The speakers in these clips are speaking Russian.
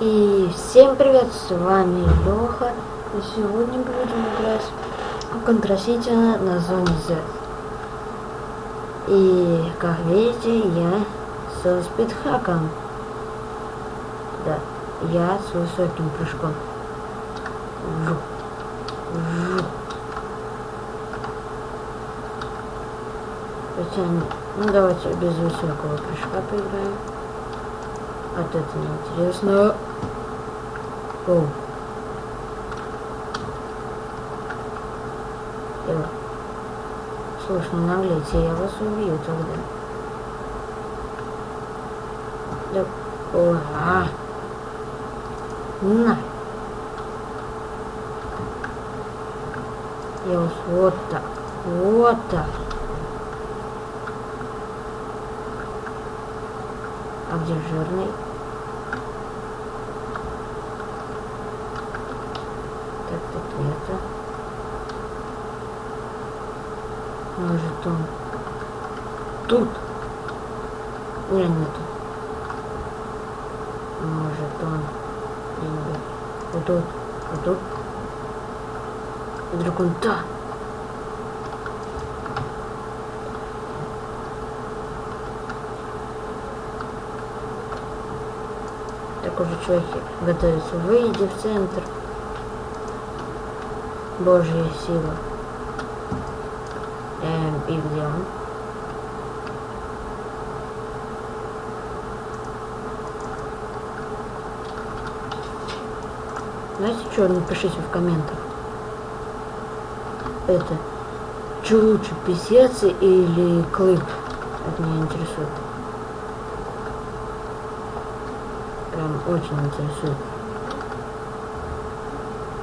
И всем привет, с вами Леха. И сегодня будем играть в Контрасити на зоне Z. И, как видите, я со спидхаком. Да, я с высоким прыжком. Вжух. Вжух. Хотя, ну давайте без высокого прыжка поиграем. Вот это неинтересно. Оу. Я... Слушай, не наглейте, я вас убью тогда. Да... О, а. На. Я вас вот так. Вот так. А где жирный? Это. Может он тут? Не, нету. Может он где-нибудь вот тут, вот тут. Вдруг он там. Так уже чуваки готовятся. Выйди в центр. Божья сила. Эм, и где он? Знаете, что напишите в комментах? Это, что лучше, писец или клип? Это меня интересует. Прям очень интересует.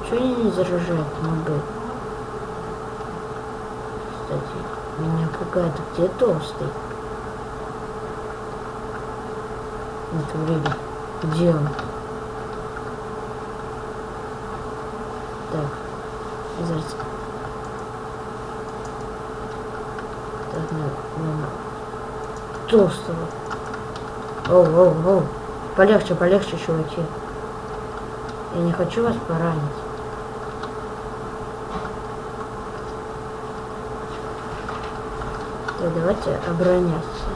Чего они не заражают мобы? Кстати, меня пугает, где толстый? Это вроде. Где он? Так. Зараз. Так, ну, ну, толстого. Оу, оу, оу. Полегче, полегче, чуваки. Я не хочу вас поранить. Так, давайте обороняться.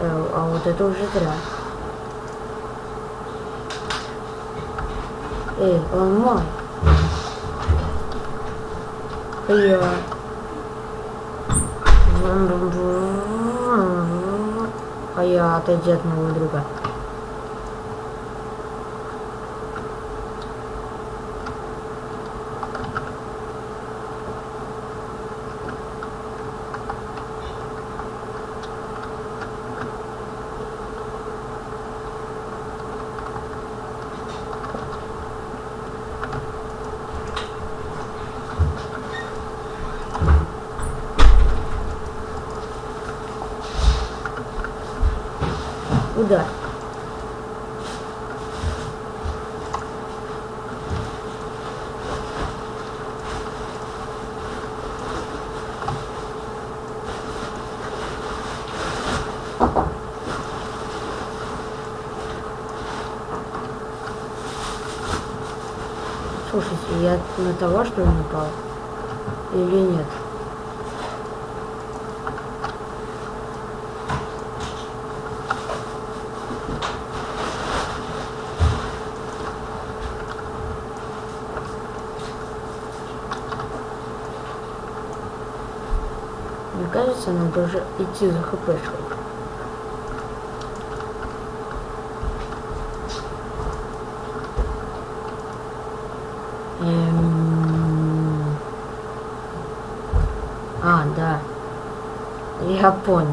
Э, а вот это уже зря. Эй, он мой. Я. А я отойди от моего друга. Удар. Слушайте, я на того, что ли, напал? Или нет? Мне кажется, надо уже идти за хпшкой. Эм... А, да. Я понял.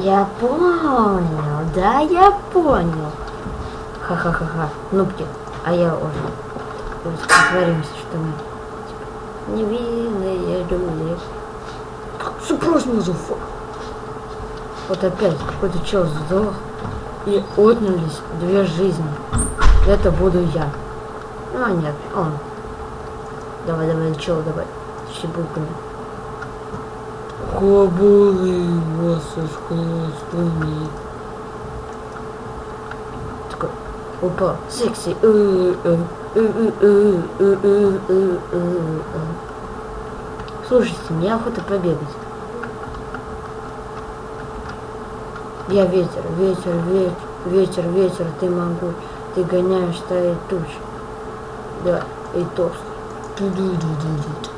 Я понял. Да, я понял. Ха-ха-ха-ха. Нубки. А я уже. Притворимся, что мы типа, невинные люди. Surprise, motherfucker! Вот опять какой-то чел сдох. И отнялись две жизни. Это буду я. А, нет, он. Давай, давай, чел, давай. С чебуками. Кобулы вас искусственные. Такой, опа, секси. Слушайте, мне охота побегать. Я ветер, ветер, ветер, ветер, ветер, ты могу, ты гоняешь стаи туч. Да, и. Ту-ду-ду-ду-ду.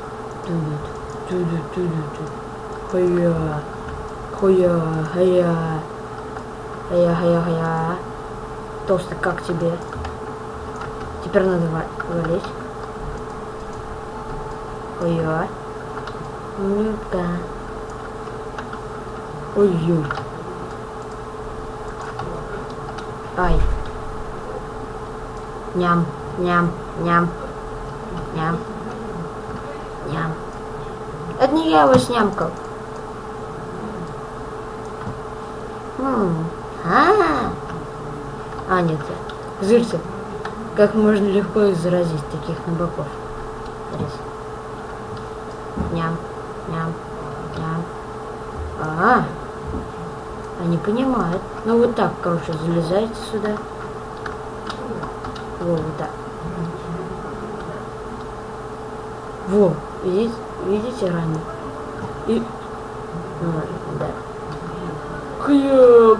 Ту-ду, ту-ду-ду-ду. Хуя, хуя, хая, хая, хая, хая. Толстый, как тебе? Теперь надо ва- валить. Хуя. Ну-ка. Ой-ой. Ай. Ням, ням, ням, ням, ням. Это не я его снямкал. М, А, а нет, зырься, как можно легко заразить таких набоков. Ням, ням, ням. А, они понимают. Ну вот так, короче, залезайте сюда. Во, вот так. Во, видите, видите ранее? И... Ну, да. Хлеб.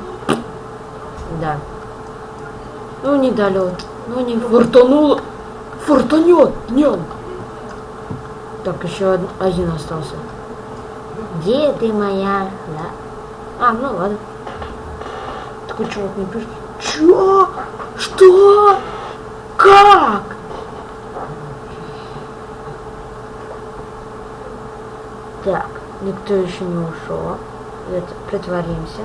Да. Ну, не долет. Ну, не фортануло. Фортанет днем. Так, еще од- один остался. Где ты моя? Да. А, ну ладно. Чувак не пишет. Чё? Что? Как? Так, никто еще не ушел. Это, притворимся.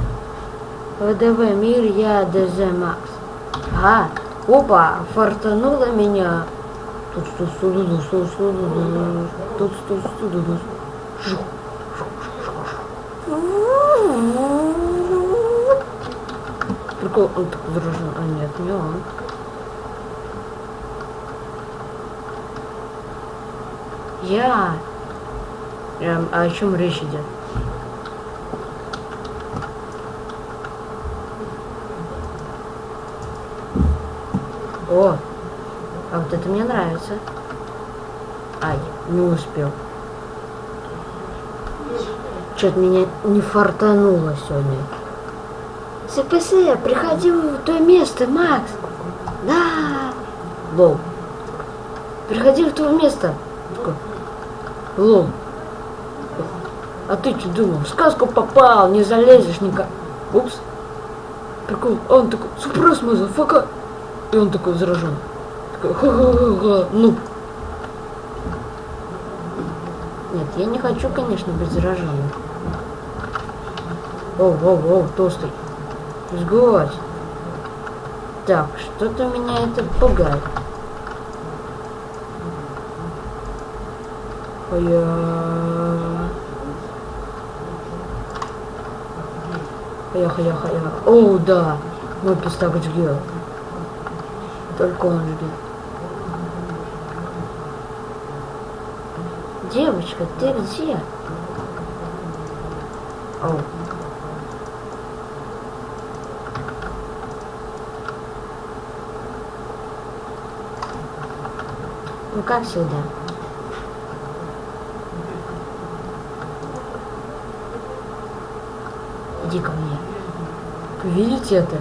ВДВ мир, я ДЗ Макс. А, опа, фартануло меня. Тут тут тут тут тут тут тут тут тут Жух, жух, Прикол, он так выражен. А нет, не он. Я. Эм, а о чем речь идет? О, а вот это мне нравится. Ай, не успел. Что-то меня не фартануло сегодня. СПС, приходи в то место, Макс. Да. Лол. Приходи в то место. Лол. А ты что думал? В сказку попал, не залезешь никак. Упс. Прикол. А он такой, супрос, мазафака. И он такой заражен. Ха-ха-ха-ха, ну. Нет, я не хочу, конечно, быть зараженным. Оу, оу, оу, толстый. Сгодь. Так, что-то меня это пугает. Хая. Хая, хая, хая. О, да. Мой пистак жгет. Только он жгет. Девочка, ты где? Оу. Ну как всегда. Иди ко мне. Вы видите это?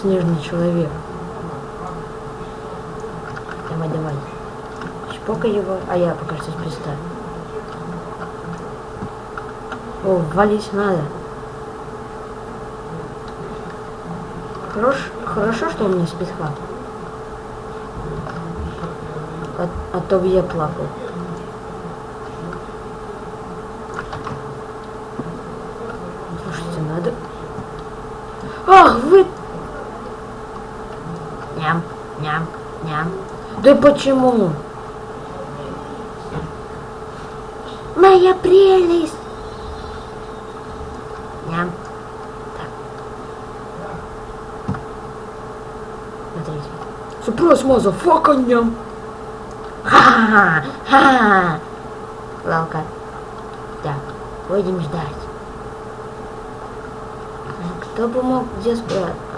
Снежный человек. Давай, давай. Чпокай его, а я пока что представь. О, валить надо. Хорош, хорошо, что у меня спецхват. А, а то я плакал. Слушайте, надо... Ах, вы... Ням, ням, ням. Да почему? Моя прелесть! Ням. Так. Смотрите. Surprise, motherfucker, ням. Ха-ха-ха! Ха! Лалка. Так, будем ждать. Кто бы мог где спрятать?